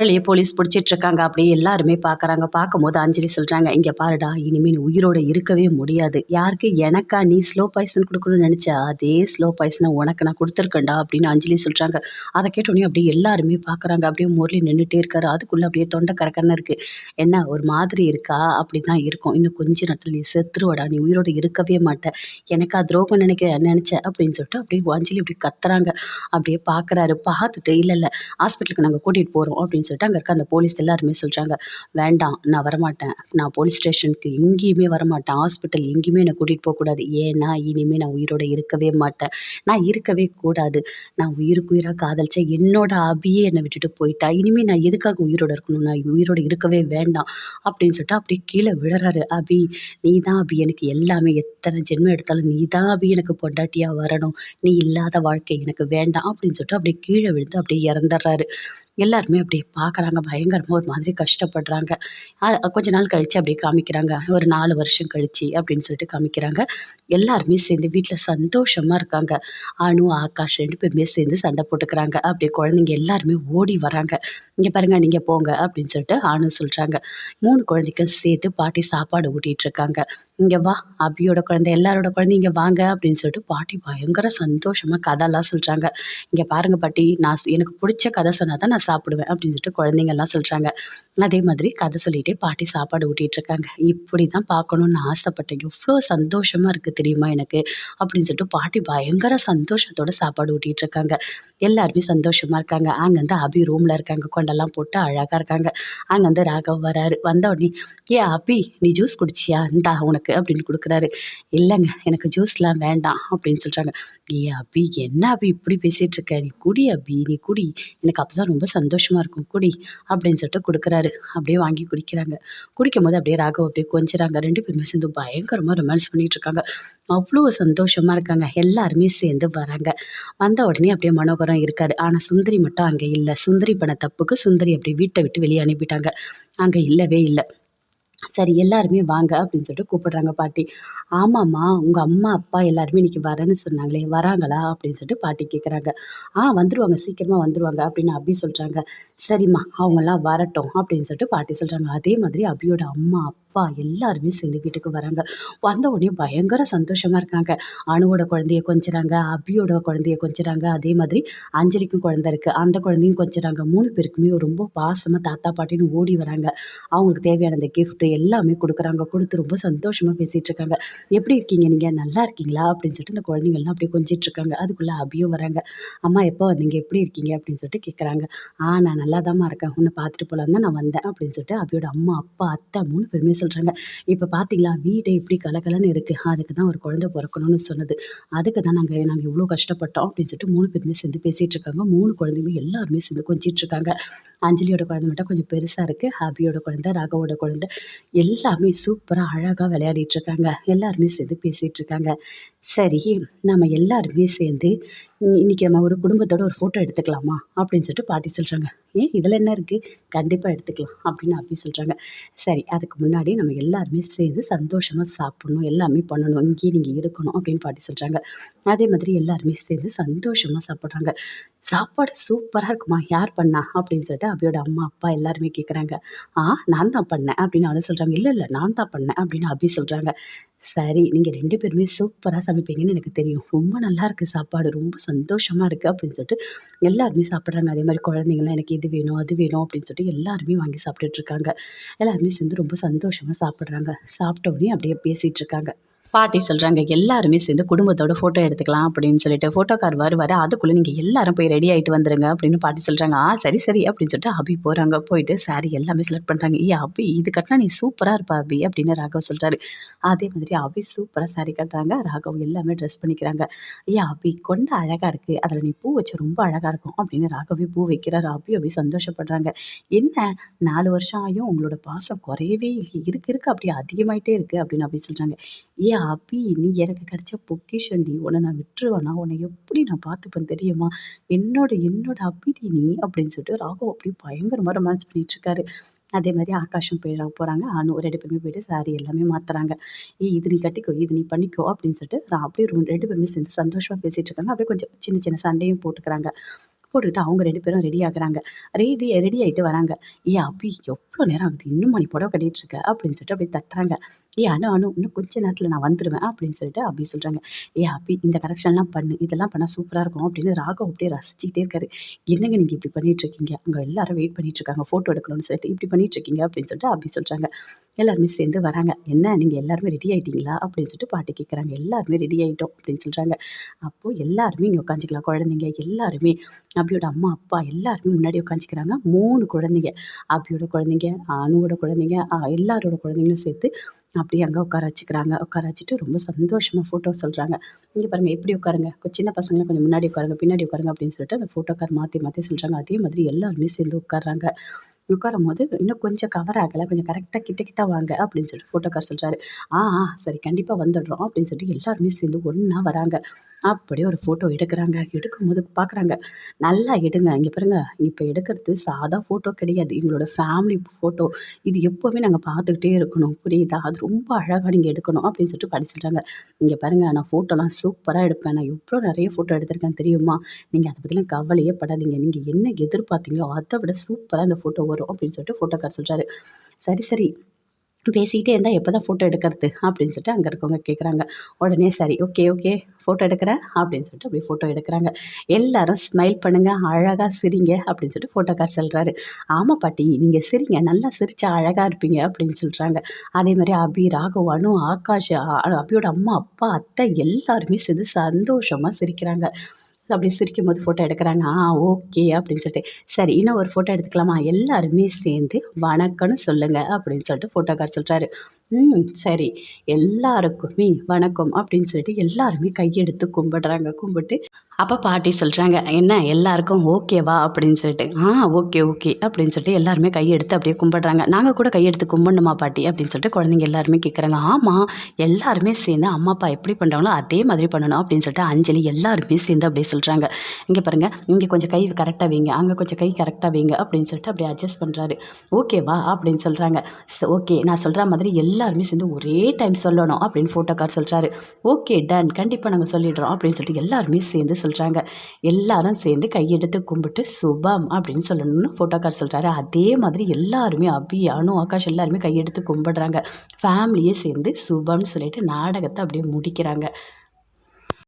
வெளியே போலீஸ் பிடிச்சிட்டு இருக்காங்க அப்படியே எல்லாருமே பார்க்குறாங்க. பார்க்கும்போது அஞ்சலி சொல்கிறாங்க இங்கே பாருடா இனிமேல் நீ உயிரோட இருக்கவே முடியாது. யாருக்கு எனக்கா நீ ஸ்லோ பாய்சன் கொடுக்கணும்னு நினச்சா அதே ஸ்லோ பாய்சனை உனக்கு நான் கொடுத்துருக்கேன்டா அப்படின்னு அஞ்சலி சொல்கிறாங்க அதை கேட்டோடனே அப்படியே எல்லாருமே பார்க்குறாங்க. அப்படியே முரளி நின்றுட்டே இருக்காரு. அதுக்குள்ளே அப்படியே தொண்டை கரக்கன்னு இருக்குது என்ன ஒரு மாதிரி இருக்கா? அப்படி தான் இருக்கும். இன்னும் கொஞ்ச நேரத்தில் நீ செத்துருவடா. நீ உயிரோட இருக்கவே மாட்ட. எனக்கா துரோகம் நினைக்க நினச்ச? அப்படின்னு சொல்லிட்டு அப்படியே அஞ்சலி அப்படியே கத்துறாங்க. அப்படியே பார்க்குறாரு. பார்த்துட்டு இல்லை இல்லை ஹாஸ்பிட்டலுக்கு நாங்கள் கூட்டிகிட்டு போகிறோம் அப்படின்னு சொல்லிட்டு அங்கே இருக்க அந்த போலீஸ் எல்லாருமே சொல்கிறாங்க வேண்டாம் நான் வரமாட்டேன். நான் போலீஸ் ஸ்டேஷனுக்கு எங்கேயுமே வரமாட்டேன். ஹாஸ்பிட்டல் எங்கேயுமே என்னை கூட்டிகிட்டு போகக்கூடாது. ஏன்னா இனிமேல் நான் உயிரோட இருக்கவே மாட்டேன். நான் இருக்கவே கூடாது. நான் உயிருக்கு உயிராக காதலிச்ச என்னோட அபியே என்னை விட்டுட்டு போயிட்டா. இனிமேல் நான் எதுக்காக உயிரோட இருக்கணும்? நான் உயிரோட இருக்கவே வேண்டாம். அப்படின்னு சொல்லிட்டு அப்படியே கீழே விழுறாரு. அபி நீ தான் அபி. எனக்கு எல்லாமே எத்தனை ஜென்மம் எடுத்தாலும் நீ தான் அபி. எனக்கு பொண்டாட்டியாக வரணும். நீ இல்லாத வாழ்க்கை எனக்கு வேண்டாம். அப்படின்னு சொல்லிட்டு அப்படியே கீழே விழுந்து அப்படியே இறந்துடுறாரு. எல்லாருமே அப்படியே பார்க்குறாங்க பயங்கரமாக ஒரு மாதிரி கஷ்டப்படுறாங்க. கொஞ்ச நாள் கழித்து அப்படியே காமிக்கிறாங்க. ஒரு நாலு வருஷம் கழித்து அப்படின்னு சொல்லிட்டு காமிக்கிறாங்க. எல்லாருமே சேர்ந்து வீட்டில் சந்தோஷமாக இருக்காங்க. அணு ஆகாஷ் ரெண்டு பேருமே சேர்ந்து சண்டை போட்டுக்கிறாங்க. அப்படியே குழந்தைங்க எல்லாருமே ஓடி வராங்க இங்கே பாருங்கள் நீங்கள் போங்க அப்படின்னு சொல்லிட்டு அணு சொல்கிறாங்க மூணு குழந்தைக்கும் சேர்த்து பாட்டி சாப்பாடு ஊட்டிகிட்டு இருக்காங்க இங்கே வா அபியோட குழந்தை எல்லாரோட குழந்தைங்க வாங்க அப்படின்னு சொல்லிட்டு பாட்டி பயங்கர சந்தோஷமாக கதைலாம் சொல்கிறாங்க இங்கே பாருங்கள் பாட்டி நான் எனக்கு பிடிச்ச கதை சொன்னால் தான் நான் சாப்பிடுவேன் அப்படின்னு சொல்லிட்டு குழந்தைங்கள்லாம் சொல்கிறாங்க அதே மாதிரி கதை சொல்லிகிட்டே பாட்டி சாப்பாடு ஊட்டிகிட்டு இருக்காங்க இப்படி தான் பார்க்கணுன்னு ஆசைப்பட்டேன். எவ்வளோ சந்தோஷமாக இருக்குது தெரியுமா எனக்கு? அப்படின்னு சொல்லிட்டு பாட்டி பயங்கர சந்தோஷத்தோட சாப்பாடு ஊட்டிகிட்டு இருக்காங்க எல்லாருமே சந்தோஷமாக இருக்காங்க. அங்கேருந்து அபி ரூமில் இருக்காங்க. கொண்டெல்லாம் போட்டு அழகாக இருக்காங்க. அங்கேருந்து ராகவ் வராரு. வந்த உடனே ஏ அபி நீ ஜூஸ் குடிச்சியா? இந்தா உனக்கு அப்படின்னு கொடுக்குறாரு. இல்லைங்க எனக்கு ஜூஸ்லாம் வேண்டாம் அப்படின்னு சொல்கிறாங்க ஏ அபி என்ன அபி இப்படி பேசிகிட்டு இருக்க நீ குடி அபி நீ குடி. எனக்கு அப்போ தான் ரொம்ப சந்தோஷமாக இருக்கும். குடி அப்படின்னு சொல்லிட்டு கொடுக்குறாரு. அப்படியே வாங்கி குடிக்கிறாங்க. குடிக்கும் போது அப்படியே ராகவ் அப்படியே கொஞ்சிறாங்க. ரெண்டு பேருமே சேர்ந்து பயங்கரமாக ரொமான்ஸ் பண்ணிகிட்டு இருக்காங்க அவ்வளோ சந்தோஷமாக இருக்காங்க. எல்லாருமே சேர்ந்து வராங்க. வந்த உடனே அப்படியே மனோகரம் இருக்கார். ஆனால் சுந்தரி மட்டும் அங்கே இல்லை. சுந்தரி பண்ண தப்புக்கு சுந்தரி அப்படியே வீட்டை விட்டு வெளியே அனுப்பிட்டாங்க. அங்கே இல்லவே இல்லை. சரி எல்லாருமே வாங்க அப்படின்னு சொல்லிட்டு கூப்பிடுறாங்க பாட்டி. ஆமாம்மா உங்கள் அம்மா அப்பா எல்லாருமே இன்றைக்கி வரேன்னு சொன்னாங்களே வராங்களா அப்படின்னு சொல்லிட்டு பாட்டி கேட்குறாங்க ஆ வந்துடுவாங்க சீக்கிரமாக வந்துடுவாங்க அப்படின்னு அபி சொல்கிறாங்க சரிம்மா அவங்கெல்லாம் வரட்டும் அப்படின்னு சொல்லிட்டு பாட்டி சொல்கிறாங்க அதே மாதிரி அபியோட அம்மா அப்பா எல்லாருமே சேர்ந்து வீட்டுக்கு வராங்க. வந்த உடனே பயங்கர சந்தோஷமாக இருக்காங்க. அணுவோட குழந்தைய கொஞ்சிறாங்க அபியோட குழந்தைய கொஞ்சிறாங்க. அதே மாதிரி அஞ்சலிக்கும் குழந்தை இருக்குது அந்த குழந்தையும் கொஞ்சிறாங்க. மூணு பேருக்குமே ரொம்ப பாசமாக தாத்தா பாட்டின்னு ஓடி வராங்க. அவங்களுக்கு தேவையான அந்த கிஃப்ட்டு எல்லாமே கொடுக்குறாங்க. கொடுத்து ரொம்ப சந்தோஷமாக பேசிகிட்டு இருக்காங்க எப்படி இருக்கீங்க? நீங்கள் நல்லா இருக்கீங்களா? அப்படின்னு சொல்லிட்டு இந்த குழந்தைங்கள்லாம் அப்படியே கொஞ்சிட்டு இருக்காங்க அதுக்குள்ளே அபியும் வராங்க. அம்மா எப்போ வந்தீங்க? எப்படி இருக்கீங்க? அப்படின்னு சொல்லிட்டு கேட்குறாங்க ஆ நான் நல்லா தாம்மா இருக்கேன். உன்னை பார்த்துட்டு போகலாம் தான் நான் வந்தேன். அப்படின்னு சொல்லிட்டு அபியோட அம்மா அப்பா அத்தை மூணு பேருமே சொல்கிறாங்க இப்போ பார்த்தீங்களா வீடு எப்படி கலகலன்னு இருக்குது அதுக்கு தான் ஒரு குழந்தை பிறக்கணும்னு சொன்னது. அதுக்கு தான் நாங்கள் நாங்கள் இவ்வளோ கஷ்டப்பட்டோம். அப்படின்னு சொல்லிட்டு மூணு பேருமே சேர்ந்து பேசிகிட்டு இருக்காங்க மூணு குழந்தையுமே எல்லாருமே சேர்ந்து கொஞ்சிட்டு இருக்காங்க அஞ்சலியோட குழந்தை மட்டும் கொஞ்சம் பெருசாக இருக்குது ஹாபியோட குழந்தை ராகவோட குழந்தை. எல்லாமே சூப்பராக அழகாக விளையாடிட்டு இருக்காங்க எல்லாருமே சேர்ந்து பேசிகிட்டு இருக்காங்க சரி நம்ம எல்லாருமே சேர்ந்து இன்றைக்கி நம்ம ஒரு குடும்பத்தோட ஒரு ஃபோட்டோ எடுத்துக்கலாமா? அப்படின்னு சொல்லிட்டு பாட்டி சொல்கிறாங்க ஏன் இதில் என்ன இருக்குது கண்டிப்பாக எடுத்துக்கலாம் அப்படின்னு அப்படி சொல்கிறாங்க சரி அதுக்கு முன்னாடி நம்ம எல்லாருமே சேர்ந்து சந்தோஷமாக சாப்பிட்ணும் எல்லாமே பண்ணணும் இங்கேயே நீங்கள் இருக்கணும் அப்படின்னு பாட்டி சொல்கிறாங்க அதே மாதிரி எல்லாருமே சேர்ந்து சந்தோஷமாக சாப்பிட்றாங்க. சாப்பாடு சூப்பராக இருக்குமா? யார் பண்ணா? அப்படின்னு சொல்லிட்டு அபியோட அம்மா அப்பா எல்லாருமே கேட்குறாங்க ஆ நான் தான் பண்ணேன் அப்படின்னு அவளை சொல்கிறாங்க இல்லை இல்லை நான் தான் பண்ணேன் அப்படின்னு அபி சொல்கிறாங்க சரி நீங்கள் ரெண்டு பேருமே சூப்பராக சமைப்பீங்கன்னு எனக்கு தெரியும். ரொம்ப நல்லா இருக்குது சாப்பாடு. ரொம்ப சந்தோஷமாக இருக்குது அப்படின்னு சொல்லிட்டு எல்லாருமே சாப்பிட்றாங்க. அதே மாதிரி குழந்தைங்களாம் எனக்கு இது வேணும் அது வேணும் அப்படின்னு சொல்லிட்டு எல்லாருமே வாங்கி சாப்பிட்டுட்ருக்காங்க எல்லாருமே சேர்ந்து ரொம்ப சந்தோஷமாக சாப்பிட்றாங்க. சாப்பிட்டோடனே அப்படியே பேசிகிட்டு இருக்காங்க. பாட்டி சொல்கிறாங்க எல்லாருமே சேர்ந்து குடும்பத்தோட ஃபோட்டோ எடுத்துக்கலாம் அப்படின்னு சொல்லிட்டு. ஃபோட்டோக்கார் வருவார். அதுக்குள்ளே நீங்கள் எல்லாரும் போய் ரெடி ஆகிட்டு வந்துடுங்க அப்படின்னு பாட்டி சொல்கிறாங்க ஆ சரி சரி அப்படின்னு சொல்லிட்டு அபி போகிறாங்க போயிட்டு சாரி எல்லாமே செலக்ட் பண்ணுறாங்க ஏ அபி இது கட்டினா நீ சூப்பராக இருப்பா அபி அப்படின்னு ராகவ் சொல்கிறாரு அதே மாதிரி அபி சூப்பராக சாரி கட்டுறாங்க. ராகவ் எல்லாமே ட்ரெஸ் பண்ணிக்கிறாங்க. ஐயா அபி கொண்ட அழகாக இருக்குது அதில் நீ பூ வச்சு ரொம்ப அழகாக இருக்கும் அப்படின்னு ராகவே பூ வைக்கிறார். அபி அப்படி சந்தோஷப்படுறாங்க. என்ன? நாலு வருஷம் ஆகியும் உங்களோட பாசம் குறையவே இல்லை இருக்கு இருக்கு. அப்படி அதிகமாயிட்டே இருக்குது அப்படின்னு அப்படி சொல்கிறாங்க ஏ அபி நீ எனக்கு கிடைச்ச பொக்கிஷன்டி உன்னை நான் விட்டுருவேனா? உன்னை எப்படி நான் பார்த்துப்பேன் தெரியுமா? என்னோட என்னோட அபிடி நீ அப்படின்னு சொல்லிட்டு ராகவ் அப்படி பயங்கரமாக ரொமான்ஸ் பண்ணிகிட்ருக்காரு அதே மாதிரி ஆகாஷம் போய் போகிறாங்க அனு ரெண்டு பேருமே போயிட்டு சாரி எல்லாமே மாற்றுறாங்க ஏய் இது நீ கட்டிக்கோ இது நீ பண்ணிக்கோ அப்படின்னு சொல்லிட்டு அப்படியே ரெண்டு பேருமே சேர்ந்து சந்தோஷமாக பேசிகிட்டு இருக்காங்க. அப்படியே கொஞ்சம் சின்ன சின்ன சண்டையும் போட்டுக்கிறாங்க. போட்டுக்கிட்டு அவங்க ரெண்டு பேரும் ரெடி ஆகுறாங்க. ரெடி ரெடி ஆகிட்டு வராங்க. ஏ அபி எவ்வளோ நேரம் ஆகுது? இன்னும் மணி புடவை கட்டிட்டு இருக்க? அப்படின்னு சொல்லிட்டு அப்படியே தட்டுறாங்க. ஏ அனு அனு இன்னும் கொஞ்ச நேரத்தில் நான் வந்துடுவேன் அப்படின்னு சொல்லிட்டு அப்படி சொல்கிறாங்க ஏ அபி இந்த கரெக்ஷன்லாம் பண்ணு. இதெல்லாம் பண்ணால் சூப்பராக இருக்கும். அப்படின்னு ராகவ் அப்படியே ரசிச்சுக்கிட்டே இருக்காரு. என்னங்க நீங்கள் இப்படி பண்ணிட்டு இருக்கீங்க? அங்கே எல்லாரும் வெயிட் பண்ணிட்டு இருக்காங்க. ஃபோட்டோ எடுக்கணும்னு சொல்லிட்டு இப்படி பண்ணிட்டு இருக்கீங்க? அப்படின்னு சொல்லிட்டு அப்படி சொல்கிறாங்க எல்லாருமே சேர்ந்து வராங்க. என்ன நீங்கள் எல்லாருமே ரெடி ஆகிட்டீங்களா அப்படின்னு சொல்லிட்டு பாட்டி கேட்குறாங்க எல்லாருமே ரெடி ஆகிட்டோம் அப்படின்னு சொல்கிறாங்க அப்போது எல்லாருமே இங்கே உட்காந்துக்கலாம். குழந்தைங்க எல்லாருமே. அபியோட அம்மா அப்பா எல்லாருமே முன்னாடி உட்காந்துக்கிறாங்க மூணு குழந்தைங்க. அபியோட குழந்தைங்க அனுவோட குழந்தைங்க எல்லாரோட குழந்தைங்களும் சேர்த்து அப்படியே அங்கே உட்கார வச்சுக்கிறாங்க. உட்கார வச்சுட்டு ரொம்ப சந்தோஷமாக ஃபோட்டோ சொல்கிறாங்க இங்கே பாருங்கள் எப்படி உட்காருங்க. சின்ன பசங்களை கொஞ்சம் முன்னாடி உட்காருங்க பின்னாடி உட்காருங்க அப்படின்னு சொல்லிட்டு அந்த ஃபோட்டோக்கார் மாற்றி மாற்றி சொல்கிறாங்க அதே மாதிரி எல்லாருமே சேர்ந்து உட்கார்றாங்க. உட்காரும் போது இன்னும் கொஞ்சம் கவர் ஆகலை. கொஞ்சம் கரெக்டாக கிட்ட கிட்ட வாங்க அப்படின்னு சொல்லிட்டு ஃபோட்டோக்கார் சொல்கிறாரு ஆ ஆ சரி கண்டிப்பாக வந்துடுறோம் அப்படின்னு சொல்லிட்டு எல்லாருமே சேர்ந்து ஒன்றா வராங்க. அப்படியே ஒரு ஃபோட்டோ எடுக்கிறாங்க. எடுக்கும் போது பார்க்குறாங்க நல்லா எடுங்க. இங்கே பாருங்க. இப்போ எடுக்கிறது சாதா ஃபோட்டோ கிடையாது. எங்களோட ஃபேமிலி ஃபோட்டோ இது எப்போவுமே நாங்கள் பார்த்துக்கிட்டே இருக்கணும். புரியுதா? அது ரொம்ப அழகாக நீங்கள் எடுக்கணும் அப்படின்னு சொல்லிட்டு பாடி சொல்கிறாங்க இங்கே பாருங்க. நான் ஃபோட்டோலாம் சூப்பராக எடுப்பேன். நான் எவ்வளோ நிறைய ஃபோட்டோ எடுத்திருக்கேன் தெரியுமா? நீங்கள் அதை பற்றிலாம் கவலையே படாதீங்க. நீங்கள் என்ன எதிர்பார்த்தீங்களோ அதை விட சூப்பராக அந்த ஃபோட்டோ வரும் அப்படின்னு சொல்லிட்டு ஃபோட்டோக்கார் சொல்கிறாரு சரி சரி. பேசிக்கிட்டே இருந்தால் எப்போ தான் ஃபோட்டோ எடுக்கிறது? அப்படின்னு சொல்லிட்டு அங்கே இருக்கவங்க கேட்குறாங்க உடனே சரி ஓகே ஓகே ஃபோட்டோ எடுக்கிறேன் அப்படின்னு சொல்லிட்டு அப்படியே ஃபோட்டோ எடுக்கிறாங்க. எல்லாரும் ஸ்மைல் பண்ணுங்கள் அழகாக சிரிங்க அப்படின்னு சொல்லிட்டு ஃபோட்டோக்கார் சொல்கிறாரு ஆமாம் பாட்டி நீங்கள் சிரிங்க நல்லா சிரிச்சா அழகாக இருப்பீங்க அப்படின்னு சொல்கிறாங்க அதே மாதிரி அபி ராகவ் அனு ஆகாஷ் அ- அபியோட அம்மா அப்பா அத்தை எல்லாருமே சேர்ந்து சந்தோஷமாக சிரிக்கிறாங்க. அப்படி சிரிக்கும் போது ஃபோட்டோ எடுக்கிறாங்க. ஆ ஓகே அப்படின்னு சொல்லிட்டு. சரி இன்னும் ஒரு ஃபோட்டோ எடுத்துக்கலாமா? எல்லாருமே சேர்ந்து வணக்கம்னு சொல்லுங்கள் அப்படின்னு சொல்லிட்டு ஃபோட்டோக்கார் சொல்கிறாரு ம் சரி எல்லாருக்குமே வணக்கம் அப்படின்னு சொல்லிட்டு எல்லாருமே கையெடுத்து கும்பிடுறாங்க. கும்பிட்டு அப்போ பாட்டி சொல்கிறாங்க என்ன எல்லாருக்கும் ஓகேவா அப்படின்னு சொல்லிட்டு ஆ ஓகே ஓகே அப்படின்னு சொல்லிட்டு எல்லாருமே கையெடுத்து அப்படியே கும்பிடுறாங்க. நாங்கள் கூட கையெடுத்து கும்பிடணுமா பாட்டி? அப்படின்னு சொல்லிட்டு குழந்தைங்க எல்லாருமே கேட்குறாங்க ஆமாம் எல்லாருமே சேர்ந்து அம்மா அப்பா எப்படி பண்ணுறாங்களோ அதே மாதிரி பண்ணணும் அப்படின்னு சொல்லிட்டு அஞ்சலி எல்லாருமே சேர்ந்து அப்படியே சொல்கிறாங்க இங்கே பாருங்கள் இங்கே கொஞ்சம் கை கரெக்டாக வைங்க அங்கே கொஞ்சம் கை கரெக்டாக வைங்க அப்படின்னு சொல்லிட்டு அப்படியே அட்ஜஸ்ட் பண்ணுறாரு ஓகேவா அப்படின்னு சொல்கிறாங்க ஓகே நான் சொல்கிற மாதிரி எல்லாருமே சேர்ந்து ஒரே டைம் சொல்லணும் அப்படின்னு ஃபோட்டோ கார்டு சொல்கிறாரு ஓகே டன் கண்டிப்பாக நாங்கள் சொல்லிடுறோம் அப்படின்னு சொல்லிட்டு எல்லாருமே சேர்ந்து சொல்கிறாங்க எல்லாரும் சேர்ந்து கையெடுத்து கும்பிட்டு சுபம் அப்படின்னு சொல்லணும்னு ஃபோட்டோக்கார் சொல்கிறாரு அதே மாதிரி எல்லாருமே அபி அனு ஆகாஷ் எல்லாருமே கையெடுத்து கும்பிடுறாங்க. ஃபேமிலியே சேர்ந்து சுபம்னு சொல்லிட்டு நாடகத்தை அப்படியே முடிக்கிறாங்க.